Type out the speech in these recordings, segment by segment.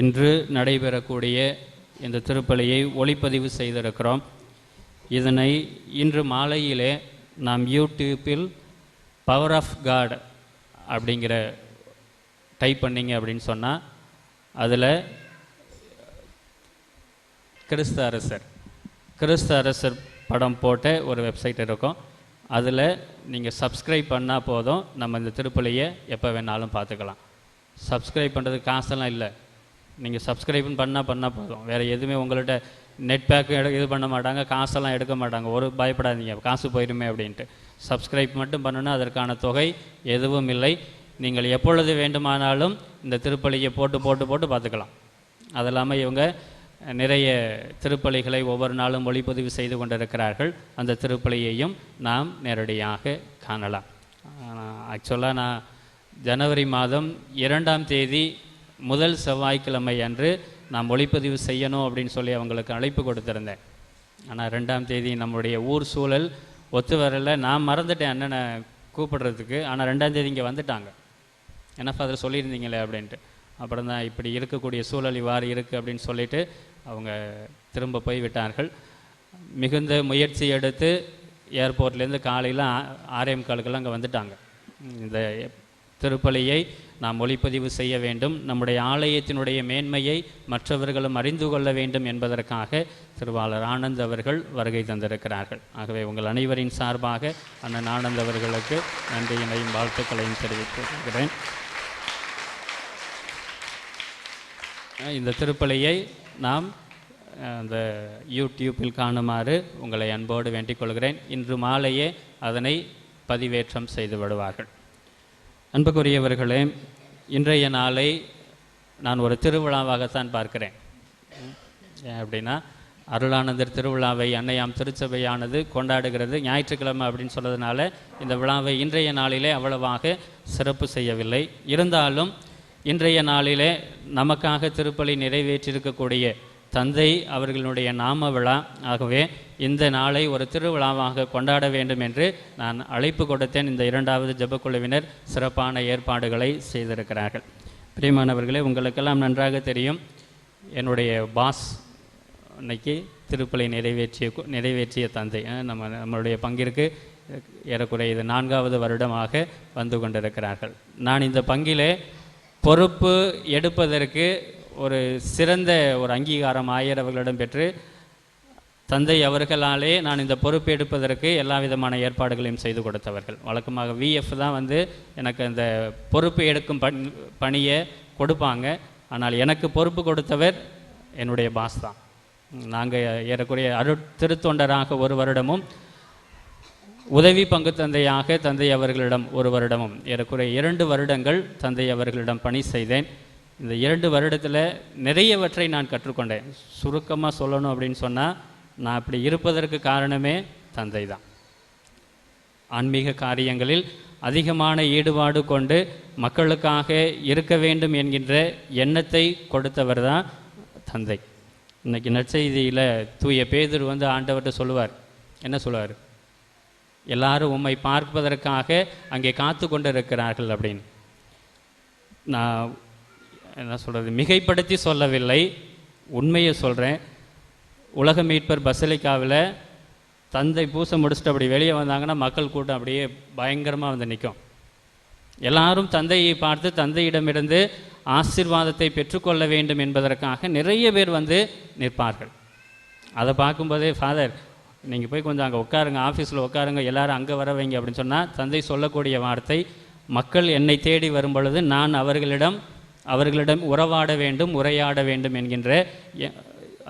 இன்று நடைபெறக்கூடிய இந்த திருப்பலியை ஒளிப்பதிவு செய்திருக்கிறோம். இதனை இன்று மாலையிலே நாம் யூடியூப்பில் பவர் ஆஃப் காட் அப்படிங்கிற டைப் பண்ணீங்க அப்படின்னு சொன்னால் அதில் கிறிஸ்து அரசர் கிறிஸ்து அரசர் படம் போட்ட ஒரு வெப்சைட் இருக்கும். அதில் நீங்கள் சப்ஸ்கிரைப் பண்ணால் போதும் நம்ம இந்த திருப்பலியை எப்போ வேணாலும் பார்த்துக்கலாம். சப்ஸ்கிரைப் பண்ணுறதுக்கு காசெல்லாம் இல்லை. நீங்கள் சப்ஸ்கிரைபும் பண்ணால் பண்ணால் போதும். வேறு எதுவுமே உங்கள்கிட்ட நெட் பேக்கும் எடு இது பண்ண மாட்டாங்க காசெல்லாம் எடுக்க மாட்டாங்க. ஒரு பயப்படாதீங்க. காசு போயிடுமே அப்படின்ட்டு. சப்ஸ்கிரைப் மட்டும் பண்ணணும் அதற்கான தொகை எதுவும் இல்லை. நீங்கள் எப்பொழுது வேண்டுமானாலும் இந்த திருப்பலியை போட்டு போட்டு போட்டு பார்த்துக்கலாம். அது இல்லாமல் இவங்க நிறைய திருப்பலிகளை ஒவ்வொரு நாளும் ஒளிப்பதிவு செய்து கொண்டிருக்கிறார்கள். அந்த திருப்பலியையும் நாம் நேரடியாக காணலாம். ஆக்சுவலாக நான் ஜனவரி மாதம் இரண்டாம் தேதி முதல் செவ்வாய்க்கிழமை அன்று நாம் ஒளிப்பதிவு செய்யணும் அப்படின்னு சொல்லி அவங்களுக்கு அழைப்பு கொடுத்துருந்தேன். ஆனால் ரெண்டாம் தேதி நம்முடைய ஊர் சூழல் ஒத்து வரல. நான் மறந்துட்டேன் அண்ணனை கூப்பிடுறதுக்கு. ஆனால் ரெண்டாம் தேதி இங்கே வந்துட்டாங்க. என்ன ஃபாதர் சொல்லியிருந்தீங்களே அப்படின்ட்டு. அப்புறம் தான் இப்படி இருக்கக்கூடிய சூழல் இவ்வாறு இருக்குது அப்படின்னு சொல்லிட்டு அவங்க திரும்ப போய் விட்டார்கள். மிகுந்த முயற்சி எடுத்து ஏர்போர்ட்லேருந்து காலையில் ஆ- காலுக்கெல்லாம் அங்கே வந்துட்டாங்க. இந்த திருப்பலியை நாம் ஒளிப்பதிவு செய்ய வேண்டும். நம்முடைய ஆலயத்தினுடைய மேன்மையை மற்றவர்களும் அறிந்து கொள்ள வேண்டும் என்பதற்காக திருவாளர் ஆனந்த் அவர்கள் வருகை தந்திருக்கிறார்கள். ஆகவே உங்கள் அனைவரின் சார்பாக அண்ணன் ஆனந்த் அவர்களுக்கு நன்றியினையும் வாழ்த்துக்களையும் தெரிவித்திருக்கிறேன் இந்த திருப்பலியை நாம் அந்த யூடியூப்பில் காணுமாறு உங்களை அன்போடு வேண்டிக் கொள்கிறேன். இன்று மாலையே அதனை பதிவேற்றம் செய்து விடுவார்கள். அன்புக்குரியவர்களே இன்றைய நாளை நான் ஒரு திருவிழாவாகத்தான் பார்க்கிறேன். ஏன் அப்படின்னா அருளானந்தர் திருவிழாவை அன்னையாம் திருச்சபையானது கொண்டாடுகிறது ஞாயிற்றுக்கிழமை அப்படின்னு சொன்னதுனால இந்த விழாவை இன்றைய நாளிலே அவ்வளவாக சிறப்பு செய்யவில்லை. இருந்தாலும் இன்றைய நாளிலே நமக்காக திருப்பலி நிறைவேற்றியிருக்கக்கூடிய தந்தை அவர்களுடைய நாம விழா. ஆகவே இந்த நாளை ஒரு திருவிழாவாக கொண்டாட வேண்டும் என்று நான் அழைப்பு கொடுத்தேன். இந்த இரண்டாவது ஜபக்குழுவினர் சிறப்பான ஏற்பாடுகளை செய்திருக்கிறார்கள். பிரியமானவர்களே உங்களுக்கெல்லாம் நன்றாக தெரியும். என்னுடைய பாஸ் இன்னைக்கு திருப்பலை நிறைவேற்றிய நிறைவேற்றிய தந்தை நம்ம நம்மளுடைய பங்கிற்கு ஏறக்குறைய இது நான்காவது வருடமாக வந்து கொண்டிருக்கிறார்கள். நான் இந்த பங்கிலே பொறுப்பு எடுப்பதற்கு ஒரு சிறந்த ஒரு அங்கீகாரம் ஆயிரவர்களிடம் பெற்று தந்தை அவர்களாலே நான் இந்த பொறுப்பு எடுப்பதற்கு எல்லா விதமான ஏற்பாடுகளையும் செய்து கொடுத்தவர்கள். வழக்கமாக விஎஃப் தான் வந்து எனக்கு அந்த பொறுப்பு எடுக்கும் பண் பணியை கொடுப்பாங்க. ஆனால் எனக்கு பொறுப்பு கொடுத்தவர் என்னுடைய பாஸ் தான். நாங்கள் ஏறக்குறைய அரு திருத்தொண்டராக ஒரு வருடமும் உதவி பங்கு தந்தையாக தந்தை அவர்களிடம் ஒரு வருடமும் ஏறக்குறைய இரண்டு வருடங்கள் தந்தை அவர்களிடம் பணி செய்தேன். இந்த இரண்டு வருடத்தில் நிறையவற்றை நான் கற்றுக்கொண்டேன். சுருக்கமாக சொல்லணும் அப்படின்னு சொன்னால் நான் அப்படி இருப்பதற்கு காரணமே தந்தை தான் ஆன்மீக காரியங்களில் அதிகமான ஈடுபாடு கொண்டு மக்களுக்காக இருக்க வேண்டும் என்கின்ற எண்ணத்தை கொடுத்தவர் தான் தந்தை. இன்னைக்கு நற்செய்தியில் தூய பேதர் வந்து ஆண்டவர்கிட்ட சொல்லுவார். என்ன சொல்லுவார்? எல்லாரும் உம்மை பார்ப்பதற்காக அங்கே காத்து கொண்டிருக்கிறார்கள் அப்படின்னு. நான் என்ன சொல்கிறது மிகைப்படுத்தி சொல்லவில்லை. உண்மையை சொல்கிறேன் உலக மீட்பர் பசலிக்காவில் தந்தை பூசை முடிச்சுட்டு அப்படி வெளியே வந்தாங்கன்னா மக்கள் கூட்டம் அப்படியே பயங்கரமாக வந்து நிற்கும் எல்லாரும் தந்தையை பார்த்து தந்தையிடமிருந்து ஆசீர்வாதத்தை பெற்றுக்கொள்ள வேண்டும் என்பதற்காக நிறைய பேர் வந்து நிற்பார்கள். அதை பார்க்கும்போதே ஃபாதர் நீங்கள் போய் கொஞ்சம் அங்கே உட்காருங்க ஆஃபீஸில் உட்காருங்க எல்லாரும் அங்கே வர வைங்க. அப்படின்னு சொன்னால் தந்தை சொல்லக்கூடிய வார்த்தை மக்கள் என்னை தேடி வரும் பொழுது நான் அவர்களிடம் அவர்களிடம் உறவாட வேண்டும் உரையாட வேண்டும் என்கின்ற எ-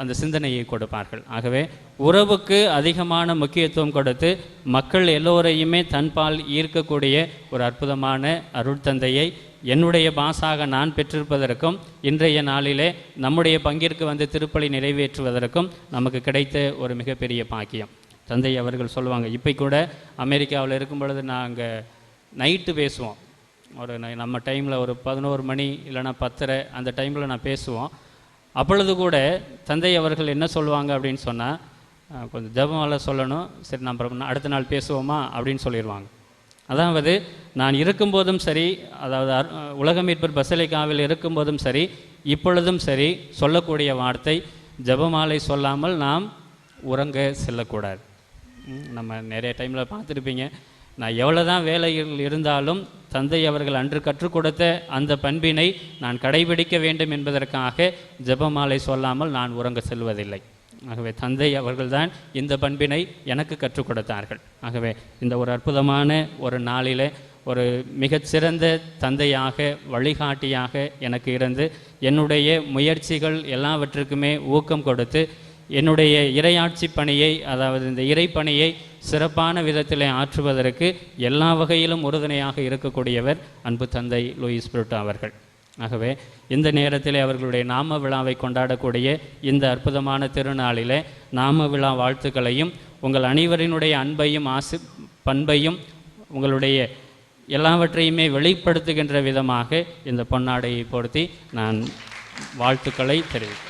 அந்த சிந்தனையை கொடுப்பார்கள். ஆகவே உறவுக்கு அதிகமான முக்கியத்துவம் கொடுத்து மக்கள் எல்லோரையுமே தன்பால் ஈர்க்கக்கூடிய ஒரு அற்புதமான அருட்தந்தையை என்னுடைய பாசாக நான் பெற்றிருப்பதற்கும் இன்றைய நாளிலே நம்முடைய பங்கிற்கு வந்து திருப்பலி நிறைவேற்றுவதற்கும் நமக்கு கிடைத்த ஒரு மிகப்பெரிய பாக்கியம். தந்தை அவர்கள் சொல்லுவாங்க இப்போ கூட அமெரிக்காவில் இருக்கும் பொழுது நாங்கள் நைட்டு பேசுவோம். ஒரு நை- நம்ம டைமில் ஒரு பதினோரு மணி இல்லைன்னா பத்தரை அந்த டைமில் நான் பேசுவோம். அப்பொழுது கூட தந்தை அவர்கள் என்ன சொல்லுவாங்க அப்படின்னு சொன்னால் கொஞ்சம் ஜெபமால சொல்லணும். சரி நம்ம அடுத்த நாள் பேசுவோமா? அப்படின்னு சொல்லிடுவாங்க அதாவது நான் இருக்கும்போதும் சரி அதாவது அர்- உலக மீட்பர் பசலிக்காவில் இருக்கும்போதும் சரி இப்பொழுதும் சரி சொல்லக்கூடிய வார்த்தை ஜெபமாலை சொல்லாமல் நாம் உறங்க செல்லக்கூடாது. நம்ம நிறைய டைமில் பார்த்துருப்பீங்க. நான் எவ்வளோ தான் வேலையில் இருந்தாலும் தந்தை அவர்கள் அன்று கற்றுக் கொடுத்த அந்த பண்பினை நான் கடைபிடிக்க வேண்டும் என்பதற்காக ஜெபமாலை சொல்லாமல் நான் உறங்க செல்வதில்லை. ஆகவே தந்தை அவர்கள்தான் இந்த பண்பினை எனக்கு கற்றுக் கொடுத்தார்கள். ஆகவே இந்த ஒரு அற்புதமான ஒரு நாளில் ஒரு மிகச்சிறந்த தந்தையாக வழிகாட்டியாக எனக்கு இருந்து என்னுடைய முயற்சிகள் எல்லாவற்றுக்குமே ஊக்கம் கொடுத்து என்னுடைய இறையாட்சி பணியை அதாவது இந்த இறைப்பணியை சிறப்பான விதத்தில் ஆற்றுவதற்கு எல்லா வகையிலும் உறுதுணையாக இருக்கக்கூடியவர் அன்பு தந்தை லூயிஸ் புருட்டோ அவர்கள். ஆகவே இந்த நேரத்தில் அவர்களுடைய நாம விழாவை கொண்டாடக்கூடிய இந்த அற்புதமான திருநாளிலே நாம விழா வாழ்த்துக்களையும் உங்கள் அனைவரினுடைய அன்பையும் ஆசு பண்பையும் உங்களுடைய எல்லாவற்றையுமே வெளிப்படுத்துகின்ற விதமாக இந்த பொன்னாடையை பொருத்தி நான் வாழ்த்துக்களை தெரிவிக்கிறேன்.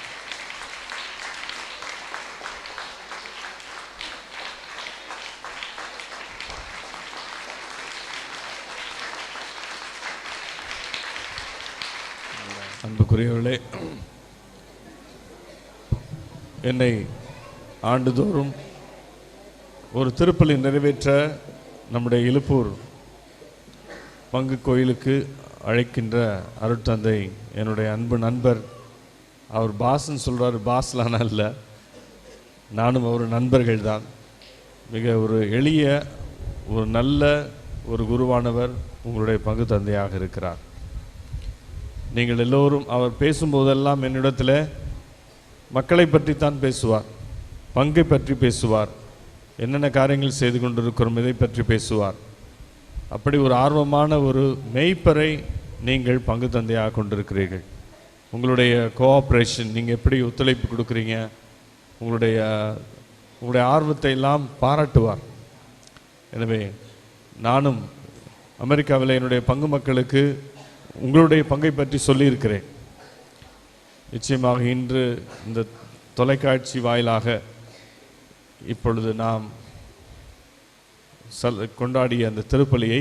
என்னை ஆண்டுதோறும் ஒரு திருப்பலி நிறைவேற்ற நம்முடைய இழுப்பூர் பங்கு கோயிலுக்கு அழைக்கின்ற அருட்தந்தை என்னுடைய அன்பு நண்பர் அவர் பாஸ்ன்னு சொல்கிறார் பாஸ்லான இல்லை. நானும் அவர் நண்பர்கள் தான். மிக ஒரு எளிய ஒரு நல்ல ஒரு குருவானவர் உங்களுடைய பங்கு தந்தையாக இருக்கிறார். நீங்கள் எல்லோரும் அவர் பேசும்போதெல்லாம் என்னிடத்தில் மக்களை பற்றி தான் பேசுவார் பங்கை பற்றி பேசுவார் என்னென்ன காரியங்கள் செய்து கொண்டிருக்கிறோம் இதை பற்றி பேசுவார். அப்படி ஒரு ஆர்வமான ஒரு மெய்ப்பரை நீங்கள் பங்கு தந்தையாக கொண்டிருக்கிறீர்கள். உங்களுடைய கோஆப்ரேஷன் நீங்கள் எப்படி ஒத்துழைப்பு கொடுக்குறீங்க? உங்களுடைய உங்களுடைய ஆர்வத்தை எல்லாம் பாராட்டுவார். எனவே நானும் அமெரிக்காவில் என்னுடைய பங்கு மக்களுக்கு உங்களுடைய பங்கை பற்றி சொல்லியிருக்கிறேன். நிச்சயமாக இன்று இந்த தொலைக்காட்சி வாயிலாக இப்பொழுது நாம் சல் கொண்டாடிய அந்த திருப்பலியை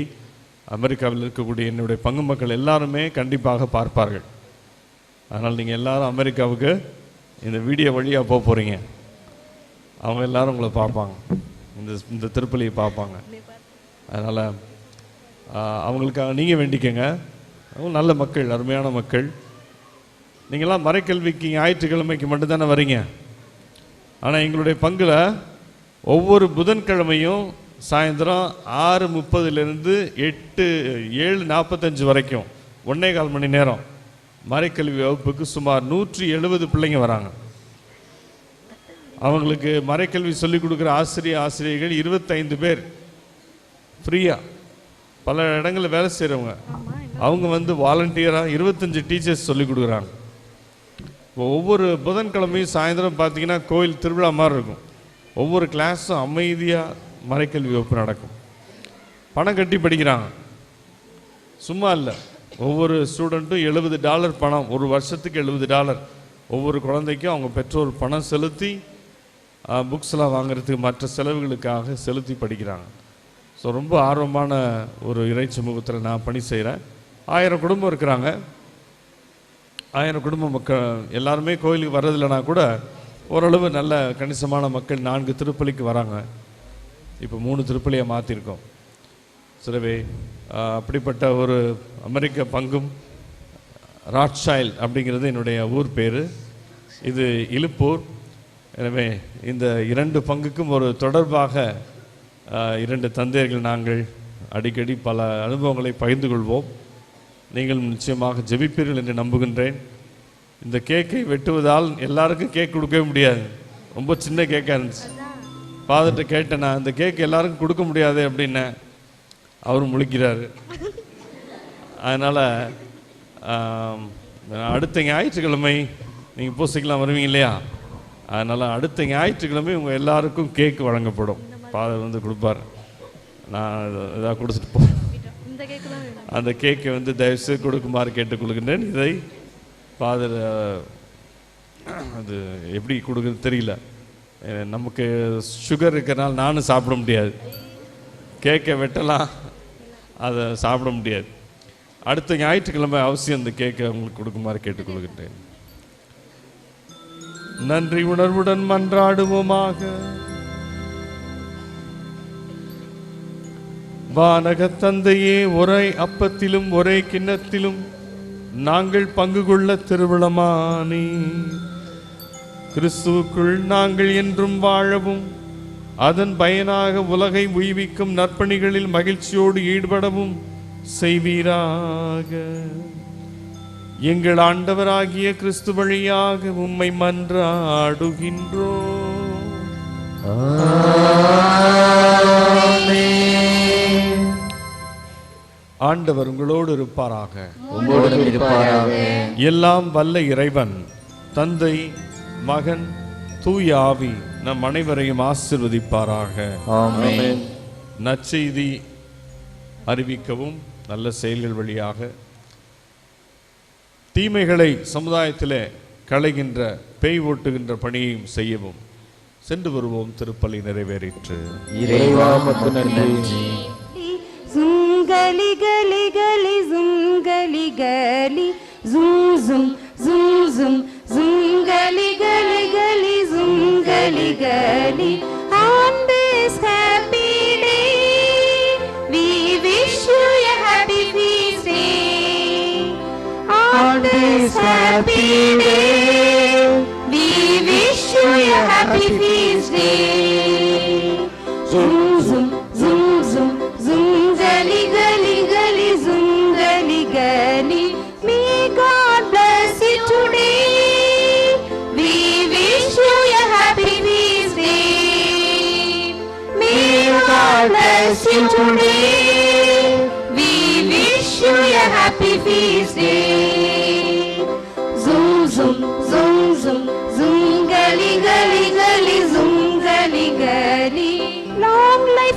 அமெரிக்காவில் இருக்கக்கூடிய என்னுடைய பங்கு மக்கள் எல்லாருமே கண்டிப்பாக பார்ப்பார்கள். அதனால் நீங்கள் எல்லாரும் அமெரிக்காவுக்கு இந்த வீடியோ வழியாக போக போகிறீங்க அவங்க எல்லாரும் உங்களை பார்ப்பாங்க. இந்த இந்த திருப்பலியை பார்ப்பாங்க. அதனால் அவங்களுக்காக நீங்கள் வேண்டிக்கங்க. அவங்க நல்ல மக்கள் அருமையான மக்கள். நீங்களாம் மறைக்கல்விக்கு ஞாயிற்றுக்கிழமைக்கு மட்டும்தானே வரீங்க. ஆனால் எங்களுடைய பங்கில் ஒவ்வொரு புதன்கிழமையும் சாயந்தரம் ஆறு முப்பதுலேருந்து எட்டு ஏழு நாற்பத்தஞ்சு வரைக்கும் ஒன்னே கால் மணி நேரம் மறைக்கல்வி வகுப்புக்கு சுமார் நூற்றி எழுபது பிள்ளைங்க வராங்க. அவங்களுக்கு மறைக்கல்வி சொல்லிக் கொடுக்குற ஆசிரியர் ஆசிரியர்கள் இருபத்தைந்து பேர். ஃப்ரீயாக பல இடங்களில் வேலை செய்கிறவங்க அவங்க வந்து வாலண்டியராக இருபத்தஞ்சு டீச்சர்ஸ் சொல்லிக் கொடுக்குறாங்க. இப்போ ஒவ்வொரு புதன்கிழமையும் சாயந்தரம் பார்த்தீங்கன்னா கோயில் திருவிழா மாதிரி இருக்கும். ஒவ்வொரு கிளாஸும் அமைதியாக மறைக்கல்வி வகுப்பு நடக்கும். பணம் கட்டி படிக்கிறாங்க. சும்மா இல்லை. ஒவ்வொரு ஸ்டூடெண்ட்டும் எழுபது டாலர் பணம். ஒரு வருஷத்துக்கு எழுபது டாலர் ஒவ்வொரு குழந்தைக்கும் அவங்க பெற்றோர் பணம் செலுத்தி புக்ஸ்லாம் வாங்குறதுக்கு மற்ற செலவுகளுக்காக செலுத்தி படிக்கிறாங்க. ஸோ ரொம்ப ஆர்வமான ஒரு இறை சமூகத்தில் நான் பணி செய்கிறேன் ஆயிரம் குடும்பம் இருக்கிறாங்க. ஆயிரம் குடும்ப மக்கள் எல்லாருமே கோயிலுக்கு வர்றதில்லைனா கூட ஓரளவு நல்ல கணிசமான மக்கள் நான்கு திருப்பலிக்கு வராங்க. இப்போ மூணு திருப்பலியை மாற்றிருக்கோம் சிலவே அப்படிப்பட்ட ஒரு அமெரிக்க பங்கும் ராட்ஷைல் அப்படிங்கிறது என்னுடைய ஊர் பேர். இது இழுப்பூர் எனவே இந்த இரண்டு பங்குக்கும் ஒரு தொடர்பாக இரண்டு தந்தையர்கள் நாங்கள் அடிக்கடி பல அனுபவங்களை பகிர்ந்து கொள்வோம். நீங்கள் நிச்சயமாக ஜெபிப்பீர்கள் என்று நம்புகின்றேன். இந்த கேக்கை வெட்டுவதால் எல்லாருக்கும் கேக் கொடுக்கவே முடியாது. ரொம்ப சின்ன கேக்காக இருந்துச்சு. ஃபாதர்கிட்ட கேட்டேன்னா நான் இந்த கேக் எல்லாருக்கும் கொடுக்க முடியாது அப்படின்னேன். அவர் முழிக்கிறாரு. அதனால் அடுத்த ஞாயிற்றுக்கிழமை நீங்கள் பூசிக்கலாம் வருவீங்க இல்லையா? அதனால் அடுத்த ஞாயிற்றுக்கிழமை உங்கள் எல்லாருக்கும் கேக் வழங்கப்படும். ஃபாதர் வந்து கொடுப்பார். நான் இதாக கொடுத்துட்டு போ அந்த கேக்கை வந்து தயவுசெய்து கொடுக்குமாறு கேட்டுக்கொள்கின்றேன். இதை ஃபாதர் uh, அது எப்படி கொடுக்குறது தெரியல. நமக்கு சுகர் இருக்கிறனால நானும் சாப்பிட முடியாது. கேக்கை வெட்டலாம் அதை சாப்பிட முடியாது. அடுத்த ஞாயிற்றுக்கிழமை அவசியம் இந்த கேக்கை உங்களுக்கு கொடுக்குமாறு கேட்டுக்கொள்கின்றேன். நன்றி உணர்வுடன் மன்றாடுவோமாக. வானகத் தந்தையே ஒரே அப்பத்திலும் ஒரே கிண்ணத்திலும் நாங்கள் பங்கு கொள்ள திருவிழமானே கிறிஸ்துவுக்குள் நாங்கள் என்றும் வாழவும் அதன் பயனாக உலகை உய்விக்கும் நற்பணிகளில் மகிழ்ச்சியோடு ஈடுபடவும் செய்வீராக. எங்கள் ஆண்டவராகிய கிறிஸ்து வழியாக உம்மை மன்றாடுகின்றோ ஆண்டவர் உங்களோடு இருப்பாராக. எல்லாம் வல்ல இறைவன் தந்தை மகன் தூய ஆவி நம் அனைவரையும் ஆசிர்வதிப்பாராக. நற்செய்தி அறிவிக்கவும் நல்ல செயல்கள் வழியாக. தீமைகளை சமுதாயத்திலே களைகின்ற பேய் ஓட்டுகின்ற பணியையும் செய்யவும். சென்று வருவோம் திருப்பலி நிறைவேறிற்று. இறைவா गलि गलि feast day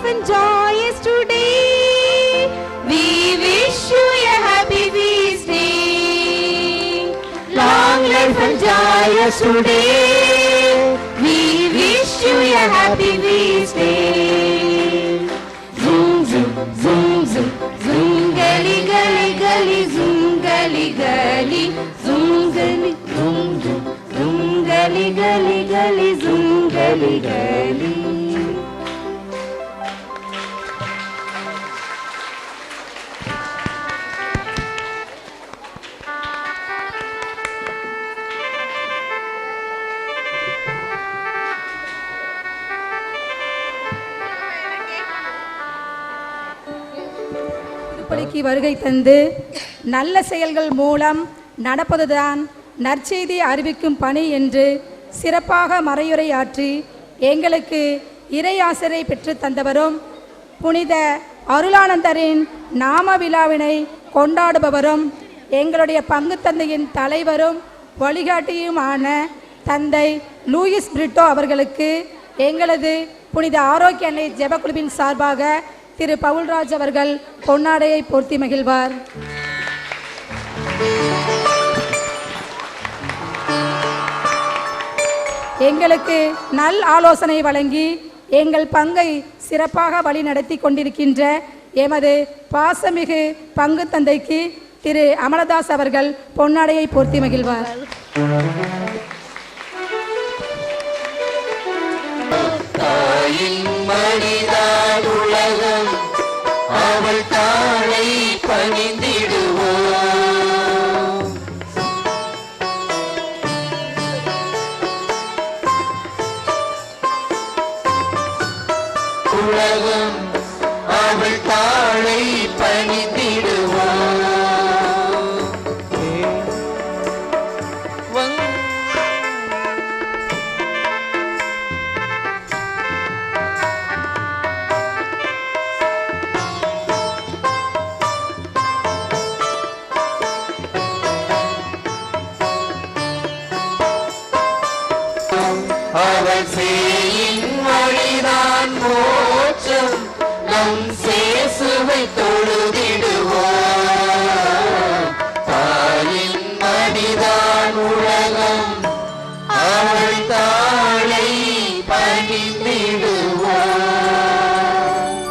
Life and joyous today. We wish you a happy feast day. Long life and joyous today. We wish you a happy feast day. Zoom, zoom, zoom, zoom, zoom, gully, gully, gully, zoom, gully, gully, zoom, gully, zoom, zoom, zoom, gully, gully, gully, zoom, gully, gully. வருகை தந்து நல்ல செயல்கள் மூலம் நடப்பதுதான் நற்செய்தி அறிவிக்கும் பணி என்று சிறப்பாக மறையுரையாற்றி எங்களுக்கு இறையாசரை பெற்று தந்தவரும் புனித அருளானந்தரின் நாம விழாவினை கொண்டாடுபவரும் எங்களுடைய பங்கு தந்தையின் தலைவரும் வழிகாட்டியுமான தந்தை லூயிஸ் பிரிட்டோ அவர்களுக்கு எங்களது புனித ஆரோக்கிய அன்னை ஜெபக்குழுவின் சார்பாக திரு பவுல்ராஜ் அவர்கள் பொன்னாடையை போர்த்தி மகிழ்வார். எங்களுக்கு நல் ஆலோசனை வழங்கி எங்கள் பங்கை சிறப்பாக வழி நடத்தி கொண்டிருக்கின்ற எமது பாசமிகு பங்கு தந்தைக்கு திரு அமலதாஸ் அவர்கள் பொன்னாடையை போர்த்தி மகிழ்வார். தாயின் மடிதான் உலகம். அவள் தாழை பணி to wake